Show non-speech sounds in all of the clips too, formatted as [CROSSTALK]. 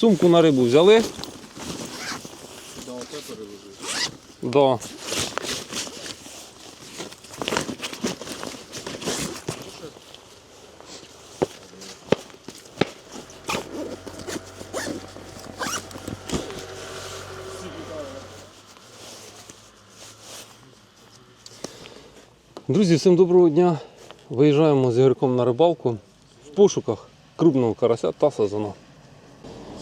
Сумку на рибу взяли? Да, оце. Да. Друзі, всім доброго дня. Виїжджаємо з Ігорком на рибалку в пошуках крупного карася та сазана.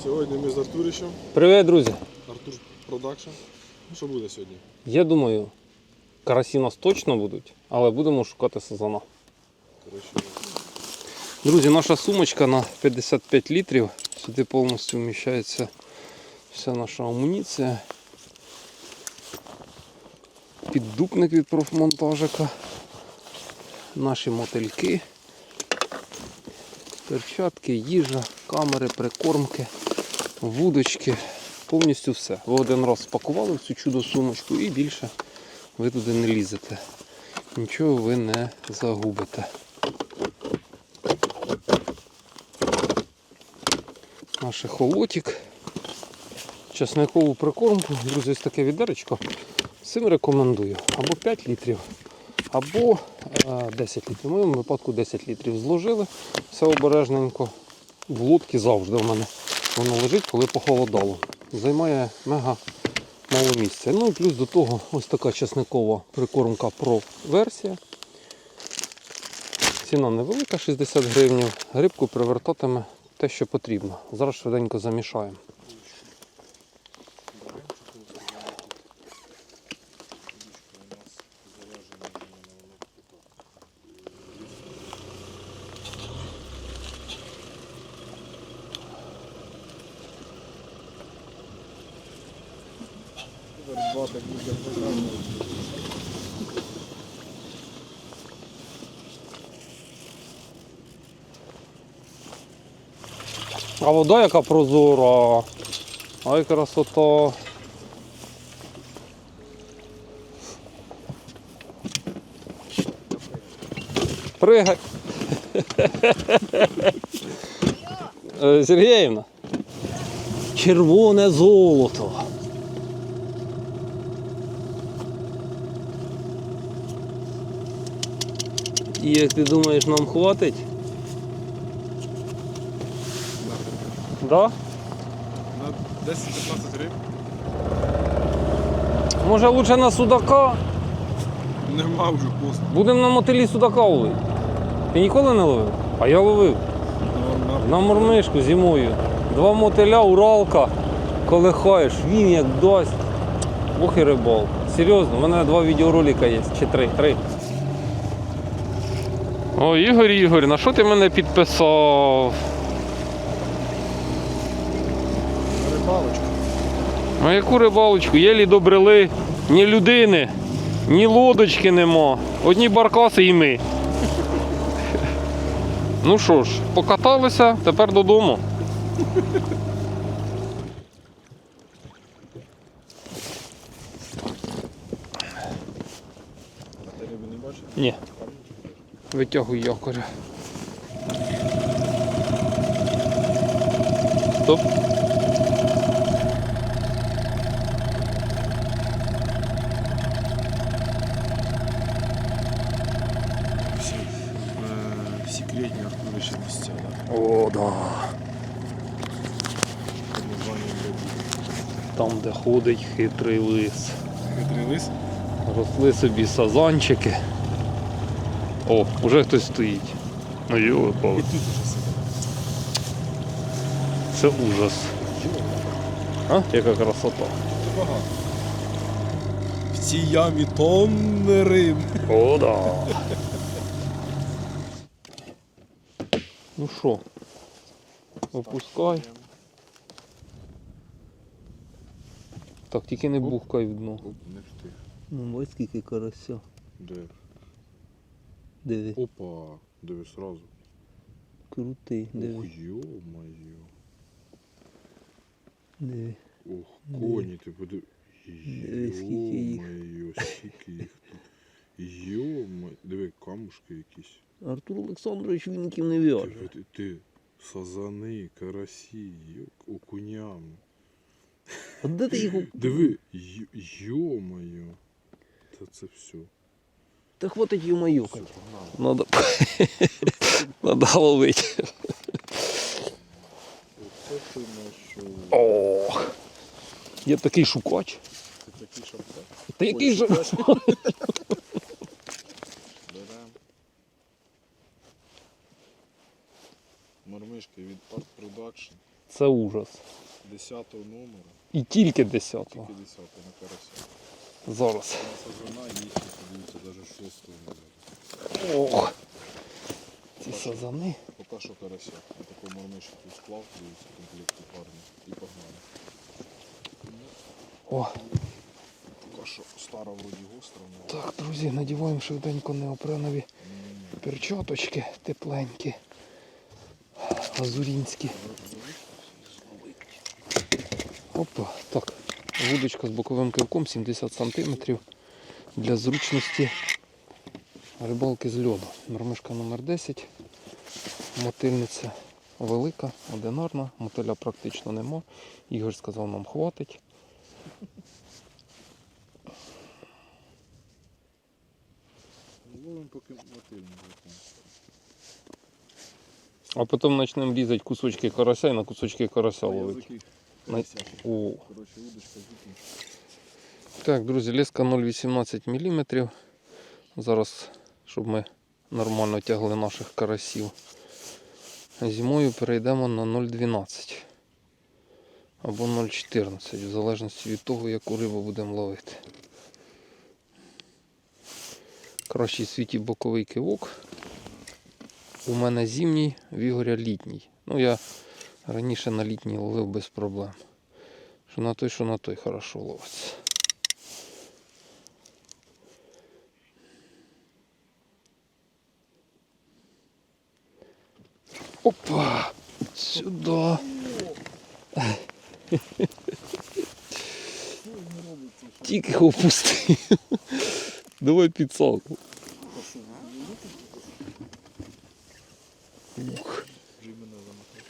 Сьогодні ми з Артуричем. Привіт, друзі! Артур Продакшн. Що буде сьогодні? Я думаю, карасі нас точно будуть, але будемо шукати. Коротше, Друзі, наша сумочка на 55 літрів. Сюди повністю вміщається вся наша амуніція. Піддупник від профмонтажика. Наші мотильки, перчатки, їжа, камери, прикормки, вудочки. Повністю все. Ви один раз спакували в цю чудо сумочку і більше ви туди не лізете. Нічого ви не загубите. наш холотик, часникову прикормку. Друзі, ось таке відеречко. Цим рекомендую. Або 5 літрів, або е, 10 літрів. В моєму випадку 10 літрів зложили. Все обережненько. В лодці завжди в мене воно лежить, коли похолодало. Займає мега мало місця. Ну і плюс до того ось така часникова прикормка Pro версія. Ціна невелика, 60 гривень. Грибку привертатиме те, що потрібно. Зараз швиденько замішаємо. Вода яка прозора. Ай красота. Пригай. Е, Сергіївна. Червоне золото. І як ти думаєш, нам хватить? Да? На 10-15 гривень Може лучше на судака? нема вже пост. Будемо на мотилі судака ловити. Ти ніколи не ловив? А я ловив. На, мормишку зимою. Два мотиля, Уралка. Колихаєш, він як дасть. Ох і рибалка. Серйозно, у мене два відеоролика є. Чи три. Три. О, Ігор, Ігор, на що ти мене підписав? А яку рибалочку? Єлі добрили. Ні людини, ні лодочки нема. Одні баркаси і ми. Ну що ж, покаталися, тепер додому. Ні. Витягуй якоря. Стоп. Всі, е, секретні Артурича місця. Да? О, да. Під названням Риби. Там, де ходить хитрий лис. Хитрий лис. Росли собі сазанчики. О, уже хтось стоїть. Ну йо, сидить. це ужас. А? Яка красота. Це багато. В цій ямі тонни риб. О, да. Ну що, опускай. Так, тільки не бухкай в дно. Не встиг. Ну, ось скільки карася. Де? Диви, Опа, диви сразу. крутий, Ох, йо-моє. диви. Ох, коні, ти подиви. Диви, скільки їх. Йо-моє, скільки їх тут. Йо-моє. Диви, камушки якісь. Артур Олександрович вінків не Ти, в'яже. ти, ти, Сазани, карасі, йо- окунями. [LAUGHS] От де ти його? Диви, йо-моє. Та це все. Та хватить майокать. Надо, [LAUGHS] Надо ловити. Оце ти знайшов. О, є такий шукач. Це такий шапка. Та який же. Берем. Мормишки від Art Production Це ужас. 10 номера, І тільки 10-го. тільки 10 на карася. Зараз. На сазана є, подивіться, навіть 6 номера. Ох. Ці сазани. Поки що карася. Я такого мормишку склав, дивіться, комплекті парні. І погнали. О, Поки що стара вроді гостра, але... так, друзі, надіваємо швиденько неопренові Ні-ні-ні. тепленькі. Азурінські. Опа, так. Вудочка з боковим кивком 70 см для зручності рибалки з льоду. Нормишка номер 10. Мотильниця велика, одинарна, мотиля практично нема. Ігор сказав, нам хватить. Ловимо поки мотильник. А потім почнемо різати кусочки карася і на кусочки карася ловити. О. Так, друзі, леска 0,18 мм. Зараз, щоб ми нормально тягли наших карасів. Зимою перейдемо на 0,12 або 0,14, в залежності від того, яку рибу будемо ловити. Кращий світі боковий кивок. У мене зимній, в Ігоря літній. Ну, я раніше на літній ловив без проблем. Що на той, що на той хорошо ловиться. Опа! Сюда. Тільки його впустив. Давай підсалку. Ух, Вже й мене замахав.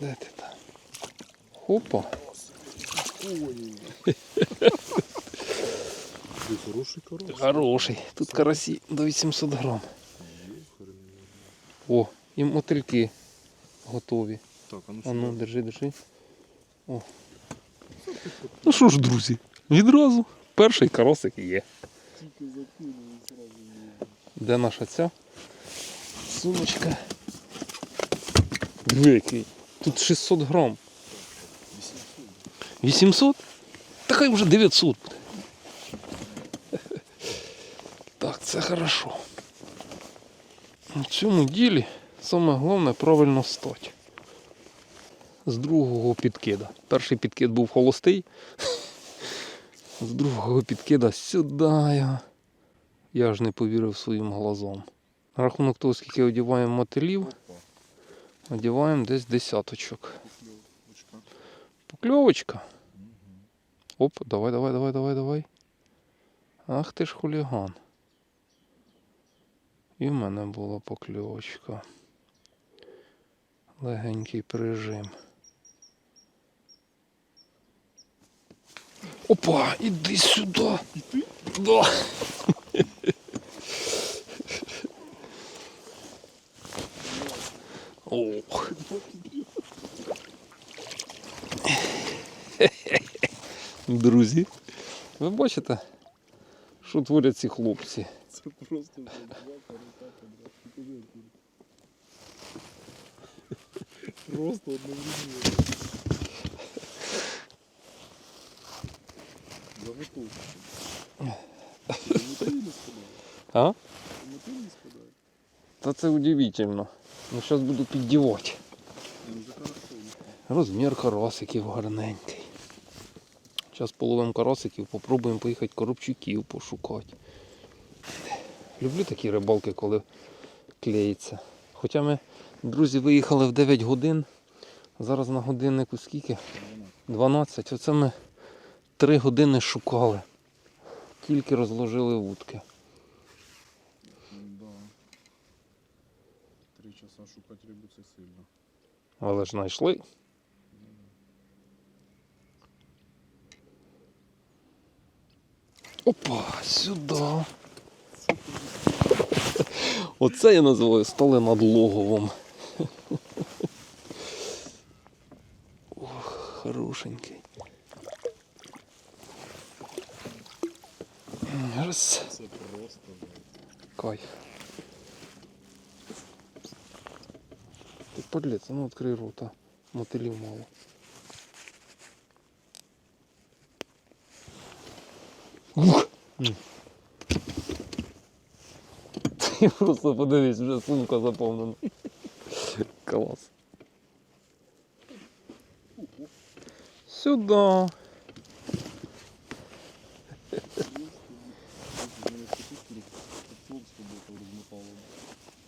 Де ти там? Опа. Ти хороший карась. Хороший. Тут карасі до 800 грам. О, і мотильки готові. Так, а ну А ну, держи, держи. О. Ну що ж, друзі, відразу перший карасик є. Тільки закинув і зразу. Де наша ця? Сумочка. Який. Тут 600 грам. 800. 800? Та хай вже 900 буде. Так, це хорошо. У цьому ділі саме головне правильно стати. З другого підкида. Перший підкид був холостий. З другого підкида сюди. я. Я ж не повірив своїм глазом. Рахунок того, скільки одіваємо мотилів, Опа. одіваємо десь десяточок. Покльовочка. Оп, давай, давай, давай, давай, давай. Ах ти ж хуліган. І в мене була покльовочка. Легенький прижим. Опа, іди сюди. Да. Ох. Друзі, ви бачите, що творять ці хлопці? Це просто Просто одновременно. Мотиль не спадає. А? Мотиль не спадає. Та це удивительно. Ну зараз буду піддівати. Розмір карасиків гарненький. Зараз половимо карасиків, попробуємо поїхати коробчуків пошукати. Люблю такі рибалки, коли клеїться. Хоча ми, друзі, виїхали в 9 годин. Зараз на годиннику скільки? 12. Оце ми 3 години шукали. Тільки розложили вудки. Часа шукати рибу це сильно. Але ж знайшли. Опа, сюди. Оце я називаю столи над логовом. Ох, хорошенький. Раз. Це просто. Кайф. Ти подлець, а ну відкрий рота. Мотилів мало. Ух! М. Ти просто подивись, вже сумка заповнена. Клас. Сюда.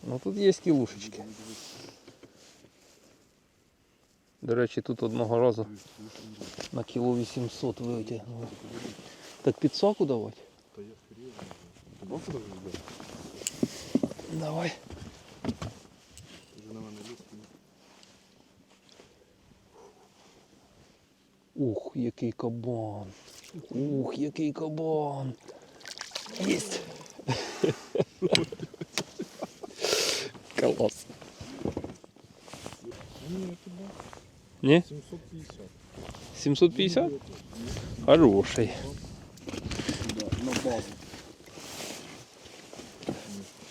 Ну тут є кілушечки. До речі, тут одного разу на кіло 800 витягнули. Так підсаку давати? Та я хрен. Ти бачиш, що робить? Давай. Ух, який кабан. Ух, який кабан. Єсть. [LAUGHS] Клас. Ні, я тебе. Ні? 750. 750? Хороший. Да, на базу.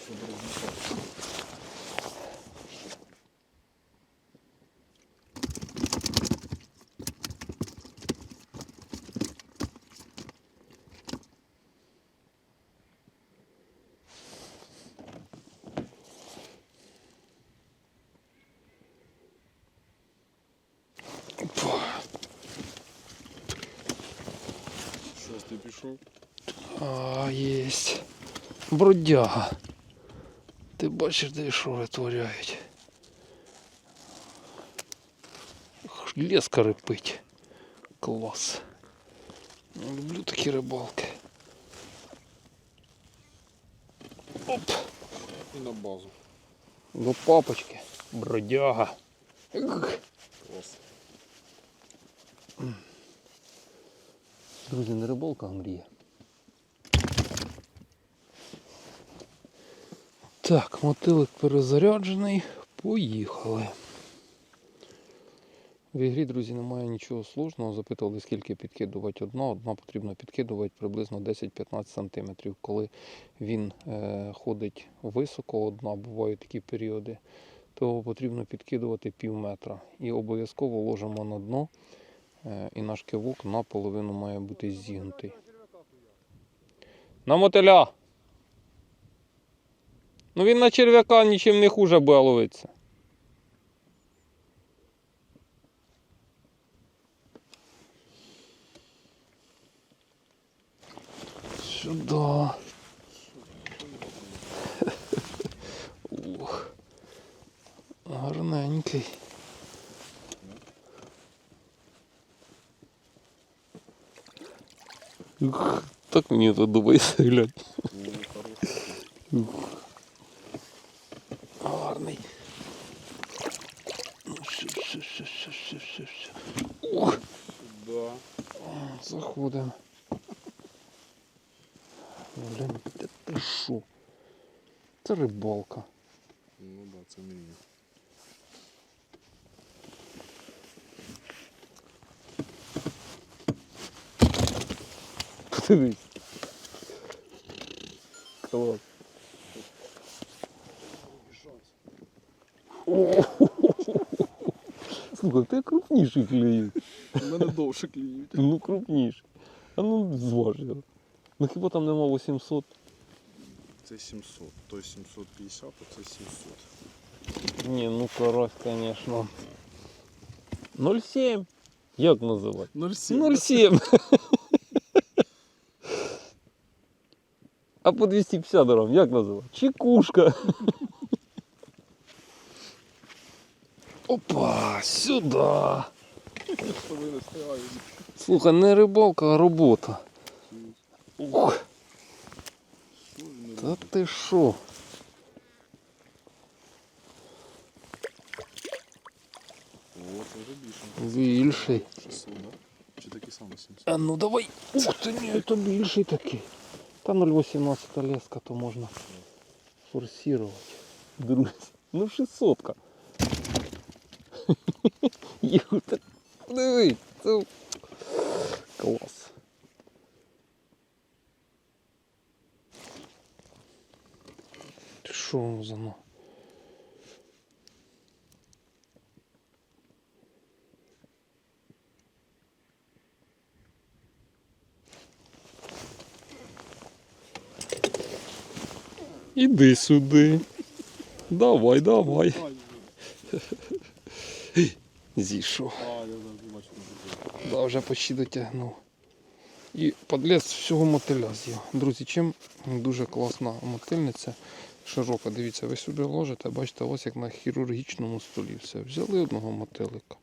Щоб розмішати. Шостий пішов. А, єсть. Бродяга. Ти бачиш, де що витворяють. Леска рипить. Клас. Ну, Люблю такі рибалки. Оп. І на базу. До папочки. Бродяга. Клас. Друзі, не рибалка, а мрія. Так, мотилик перезаряджений. Поїхали. В ігрі, друзі, немає нічого сложного. Запитували, скільки підкидувати одна. Одна потрібно підкидувати приблизно 10-15 см. Коли він е, ходить високо, одна, бувають такі періоди, то потрібно підкидувати пів метра. І обов'язково ложимо на дно. Е, І наш кивок наполовину має бути зігнутий. На мотиля. Ну він на черв'яка нічим не хуже буде ловитися. Сюда. Ух. Гарненький. Ух, Так мені подобається глянь. Ну, хороший. Гарний. Ну, все, все, все, все, все, все, все. Ух, Да. заходимо. Блін, де ти що? Це рибалка. Ну да, це мені. Подивись. Клас. Слухай, ти крупніший клює. У мене довше кліють. Ну крупніший. А ну зваж його. Ну хіба там нема 800? Це 700, той 750, а це 700. Ні, ну карась, звісно. 0,7. Як називати? 0,7. 0,7. А по 250 грам, як називати? Чекушка. Опа, сюди. Слухай, не рибалка, а робота. Ух, та ти що? Більший. 600. Чи такі самі 700? А ну давай. Ух ти, ні, це більший такий. Та 0,18 леска, то можна форсувати. Друзі, ну 600 ка [LAUGHS] Так Диви, це клас. Що воно за ну? Іди сюди. Давай, давай. Зійшов. Да, вже почти дотягнув. І подлез всього мотиля з'їв. Друзі, чим дуже класна мотильниця, широка. Дивіться, ви сюди ложите, бачите, ось як на хірургічному столі все. Взяли одного мотилика.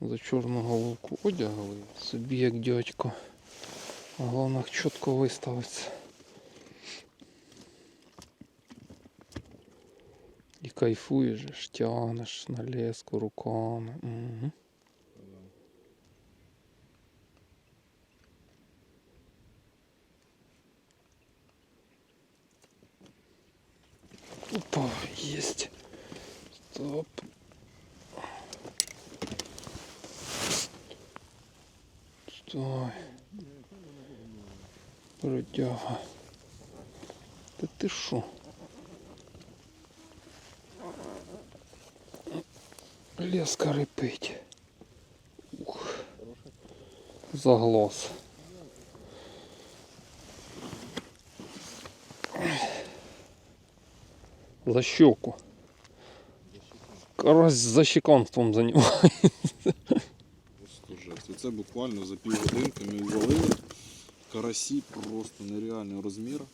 За чорну головку одягли. Собі як дядько. Головне чітко виставиться. І кайфуєш, же ж, тягнеш на леску руками. Угу. Опа, есть. Стоп. Стой. Бродяга. Та ти що? Леска репить. Ух. За. За щеку. Карась за щеканством займає. Просто. Це буквально за півгодинки ми ввалили. Карасі просто нереального розміру.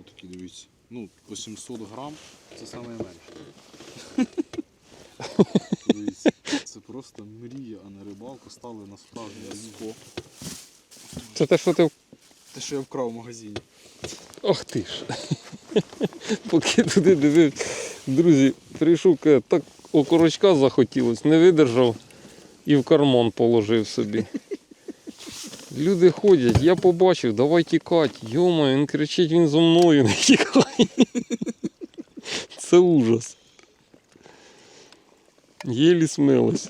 Ось такі дивіться. Ну, по 700 грам. Це саме менше. Дивіться. Це просто мрія, а не рибалка. Стали на справжнє. Це те, що ти. Те, що я вкрав в магазині. Ох ти ж. [LAUGHS] Поки туди дивив, друзі, прийшов, так окорочка захотілось, не видержав і в карман положив собі. [LAUGHS] Люди ходять, я побачив, давай тікати. Йома, він кричить, він зо мною не тікай. [LAUGHS] Це ужас. Єлі смилось.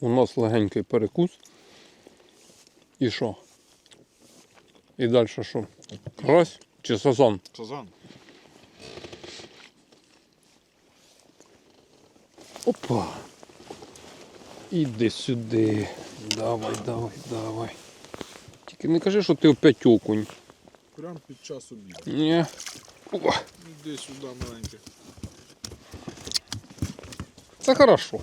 У нас легенький перекус. І що? І далі що? Карась чи сазан? Сазан. Опа. Іди сюди. Давай, давай, давай. Тільки не кажи, що ти опять окунь. Прям під час обіду. Ні. Опа. Іди сюди, маленький. Це хорошо.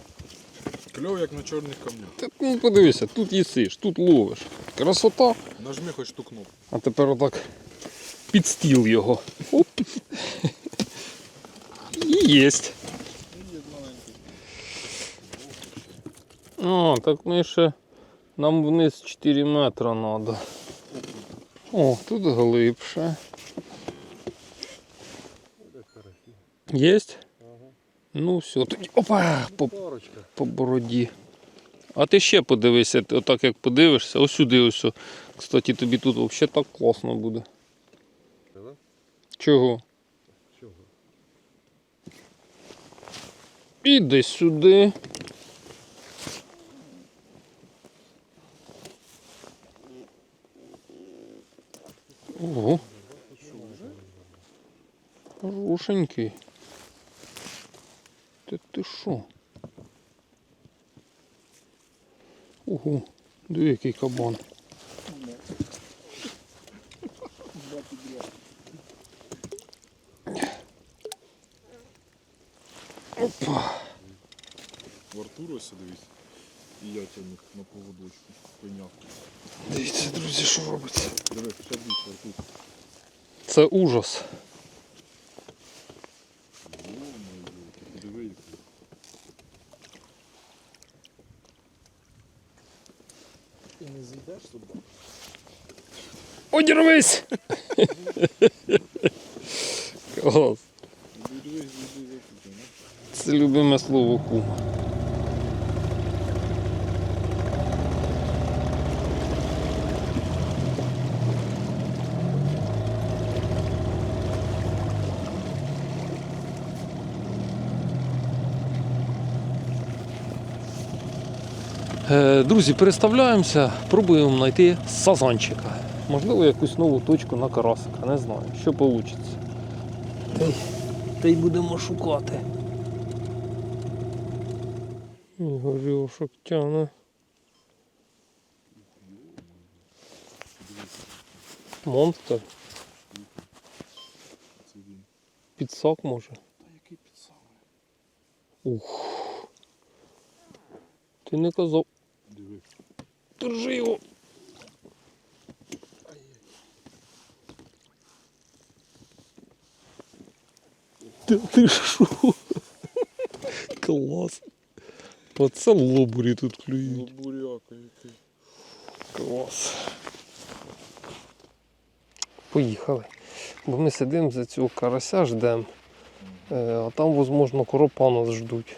Кльов як на чорних камнях. Ти ну, подивися, тут їсиш, тут ловиш. Красота. Нажми хоч ту кнопку. А тепер отак під стіл його. Оп. І єсть. О, так ми ще нам вниз 4 метри треба. О, тут глибше. Єсть? Ну все, тоді. Опа! По, по бороді. А ти ще подивися, отак як подивишся, ось сюди ось. Кстати, тобі тут взагалі так класно буде. Чого? Чого? Іди сюди. Ого. Хорошенький. Ти ти що? Ого, диви який кабан. Опа. В Артуру ось дивіться. І я тягну на поводочку. Пеняв. Дивіться, друзі, що робиться. Диви, ще більше Артур. Це ужас. Йо-моє, ти подиви який. Ти не зійдеш сюди? Одірвись! Клас. Це любиме слово кума. Друзі, переставляємося, пробуємо знайти сазанчика. Можливо, якусь нову точку на карасика, не знаю, що вийде. Та й, та й будемо шукати. Горішок тяне. Монстр, підсак може. Та який підсаме? Ух. Ти не казав. Держи його. Та ти що? Клас. Оце лобурі тут клюють. буряка який. Клас. Поїхали. Бо ми сидимо за цього карася, ждемо. Е, А там, можливо, коропа нас ждуть.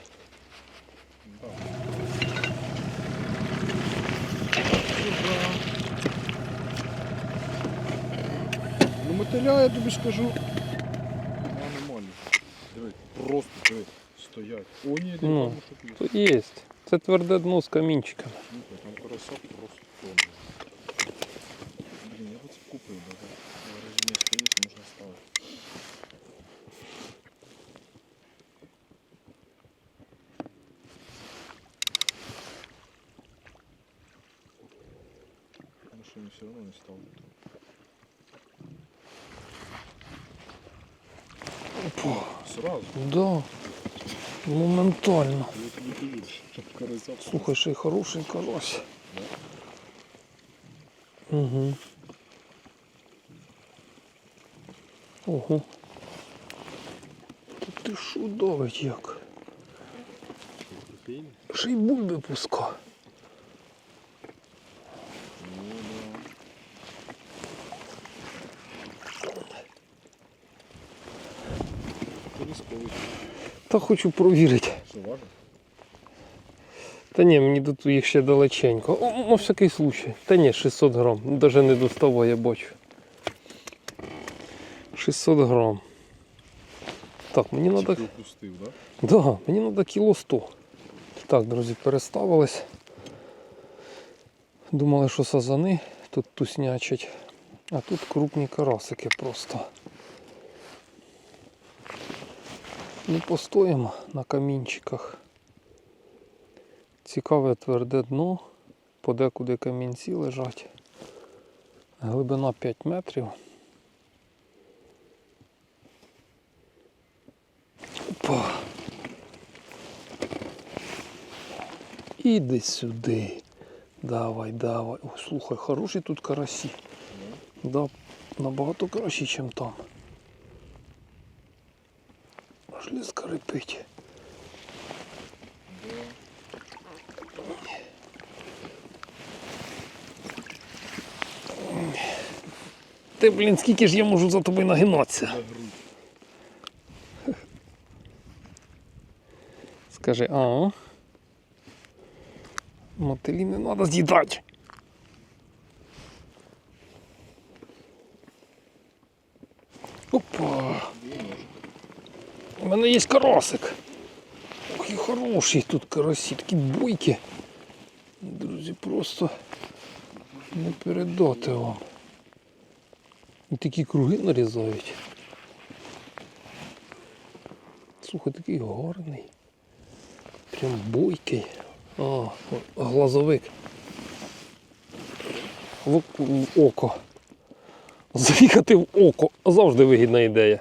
Ну мотиля, я тобі скажу. Ну, нормально. Диви, просто диви, стоять. О, ні, де Ну, там що є. Тут є. Це тверде дно з камінчиками. Слухай, там карасок просто тонна. Блін, я б це купив, давай. Розуміє, стоїть, можна ставити. Машину все равно не ставлю. Моментально. Слухай, ще й хороший карась. Угу. Ого. Та ти шо давить як? Ще й бульби пуска. Ну, да. Ти рисковий. Та хочу провірити. Що? Та ні, мені до їх ще далеченько. О, на всякий случай. Та ні, 600 грам. Даже не доставав, я бачу. 600 грам. Так, мені треба. Опустив, да? Да, мені треба кіло 100. Так, друзі, переставились. Думали, що сазани тут туснячать. А тут крупні карасики просто. Ну, постоїмо на камінчиках. Цікаве тверде дно, подекуди камінці лежать. Глибина 5 метрів. Опа. Іди сюди. Давай, давай. О, слухай, хороші тут карасі. Да, набагато кращі, ніж там. Аж не скрипить. Ти, блін, скільки ж я можу за тобою нагинатися? Скажи, а? Мотилі не треба з'їдати. Опа! У мене є карасик. І хороший тут карасі, такі бойкі. Друзі, просто не передати вам. І такі круги нарізають. Слухай, такий гарний. Прям бойкий. А, глазовик. В око. Заїхати в око. Завжди вигідна ідея.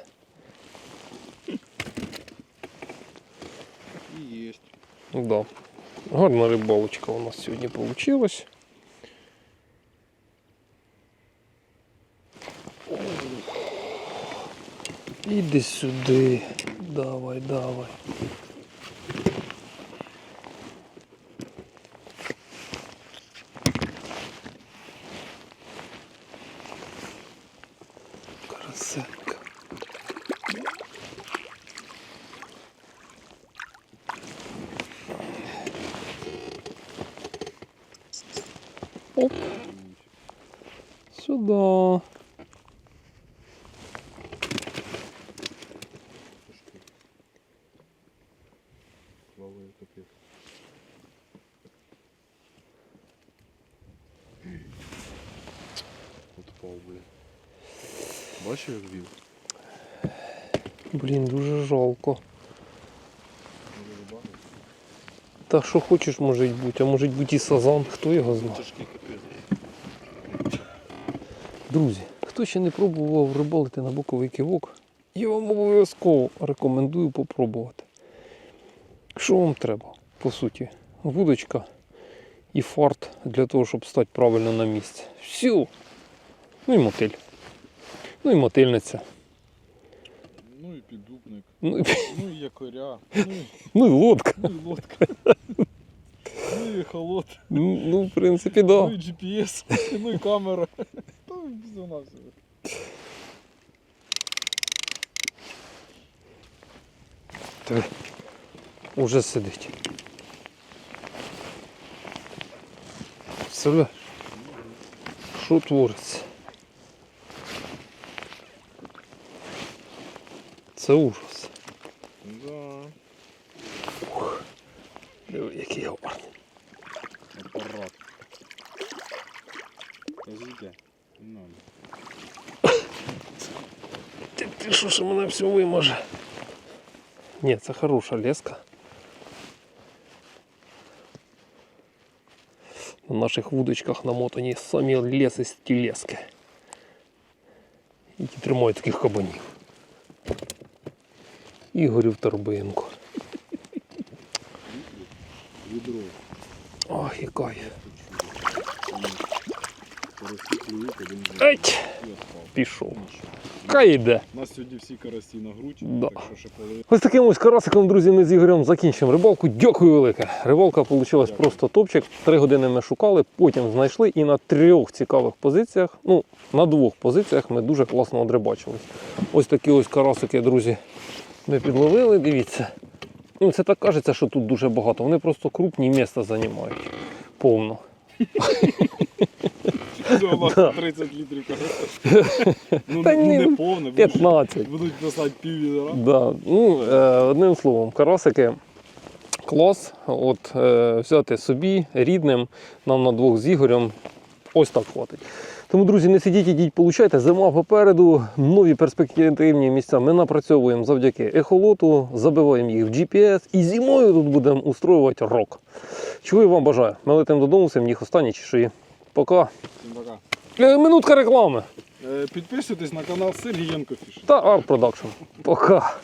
Гарна рибалочка у нас сьогодні вийшла. Іди сюди. Давай, давай. Бачив, як вів? Блін, дуже жалко. Та що хочеш, може бути, а може бути і сазан, хто його знає. Друзі, хто ще не пробував рибалити на боковий кивок, я вам обов'язково рекомендую попробувати. Що вам треба, по суті? Вудочка і фарт для того, щоб стати правильно на місце. Все. Ну і мотиль. Ну і мотильниця. Ну і піддупник. Ну і, Ну і якоря. Ну [LAUGHS] і, ну і лодка. ну і лодка. [LAUGHS] Ну і холод. Ну, ну, в принципі, Ну і GPS. Ну і камера. [LAUGHS] Та все на все. Да. Уже сидить. Представляєш? Що твориться? Це ужас. Да. Диви, який гарний. Апарат. Подождите. Не надо. Ти, ти що ж мене все вимаже? Ні, це хороша леска. На наших вудочках намотані самі лесисті лески. Які тримають таких кабанів. Ігорів Торбинко. Відро. Ох, них. Еть! Пішов. Кай йде. У нас сьогодні всі карасі на грудь, Да. так що ще половина. Ось таким ось карасиком, друзі, ми з Ігорем закінчимо рибалку. Дякую велике. Рибалка вийшла просто топчик. Три години ми шукали, потім знайшли і на трьох цікавих позиціях, ну, на двох позиціях ми дуже класно одрибачились. Ось такі ось карасики, друзі, ми підловили, дивіться. Ну, це так кажеться, що тут дуже багато. Вони просто крупні місця займають. Повно. У нас Да. 30 літрів карася. Ну, ну, не повне, 15. будуть писати. Да. Ну, е, одним словом, карасики клас. От, е, взяти собі, рідним, нам на двох з Ігорем. Ось так хватить. Тому, друзі, не сидіть, ідіть, получайте. Зима попереду, нові перспективні місця ми напрацьовуємо завдяки ехолоту, забиваємо їх в GPS і зимою тут будемо устроювати рок. Чого я вам бажаю? Ми летимо додому, всім їх останні чеші. Пока. Всім пока. Е, Минутка реклами. Е, Підписуйтесь на канал Сергієнко Фіш. Та Art Production. Пока.